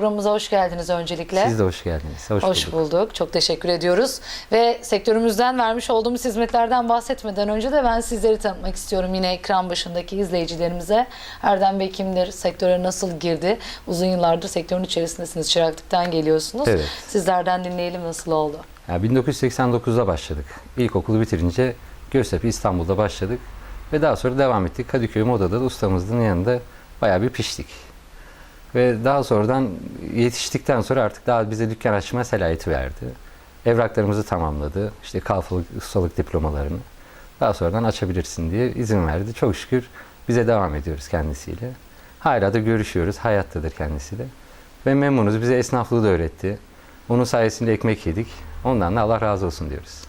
Programımıza hoş geldiniz öncelikle. Siz de hoş geldiniz. Hoş, Hoş bulduk. bulduk. Çok teşekkür ediyoruz. Ve sektörümüzden vermiş olduğumuz hizmetlerden bahsetmeden önce de ben sizleri tanıtmak istiyorum yine ekran başındaki izleyicilerimize. Erdem Bey kimdir? Sektöre nasıl girdi? Uzun yıllardır sektörün içerisindesiniz. Çıraklıktan geliyorsunuz. Evet. Sizlerden dinleyelim nasıl oldu? Ya 1989'da başladık. İlkokulu bitirince Göztepe İstanbul'da başladık. Ve daha sonra devam ettik. Kadıköy Moda'da da ustamızın yanında bayağı bir piştik. Ve daha sonradan yetiştikten sonra artık daha bize dükkan açma selayeti verdi. Evraklarımızı tamamladı. İşte kalfalık, ustalık diplomalarını. Daha sonradan açabilirsin diye izin verdi. Çok şükür bize devam ediyoruz kendisiyle. Hala da görüşüyoruz. Hayattadır kendisi de. Ve memnunuz. Bize esnaflığı da öğretti. Onun sayesinde ekmek yedik. Ondan da Allah razı olsun diyoruz.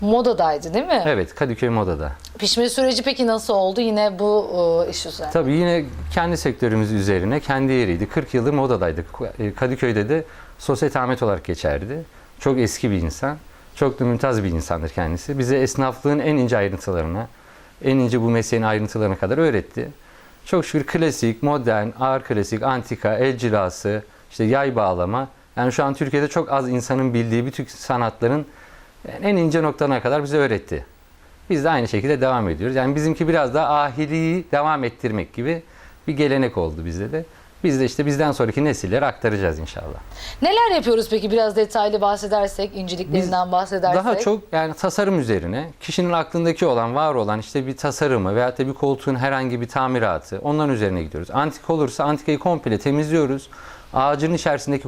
Modadaydı değil mi? Evet, Kadıköy Moda'da. Pişme süreci peki nasıl oldu? Yine bu e, iş üzerine. Tabii yine kendi sektörümüz üzerine kendi yeriydi. 40 yıldır Moda'daydık. E, Kadıköy'de de sosyete Ahmet olarak geçerdi. Çok eski bir insan. Çok da mümtaz bir insandır kendisi. Bize esnaflığın en ince ayrıntılarına, en ince bu mesleğin ayrıntılarına kadar öğretti. Çok şükür klasik, modern, ağır klasik, antika, el cilası, işte yay bağlama. Yani şu an Türkiye'de çok az insanın bildiği bütün sanatların en ince noktalarına kadar bize öğretti. Biz de aynı şekilde devam ediyoruz. Yani bizimki biraz daha ahiliği devam ettirmek gibi bir gelenek oldu bizde de. Biz de işte bizden sonraki nesillere aktaracağız inşallah. Neler yapıyoruz peki biraz detaylı bahsedersek, inceliklerinden bahsedersek? Daha çok yani tasarım üzerine kişinin aklındaki olan, var olan işte bir tasarımı veyahut da bir koltuğun herhangi bir tamiratı onların üzerine gidiyoruz. Antik olursa antikayı komple temizliyoruz. Ağacın içerisindeki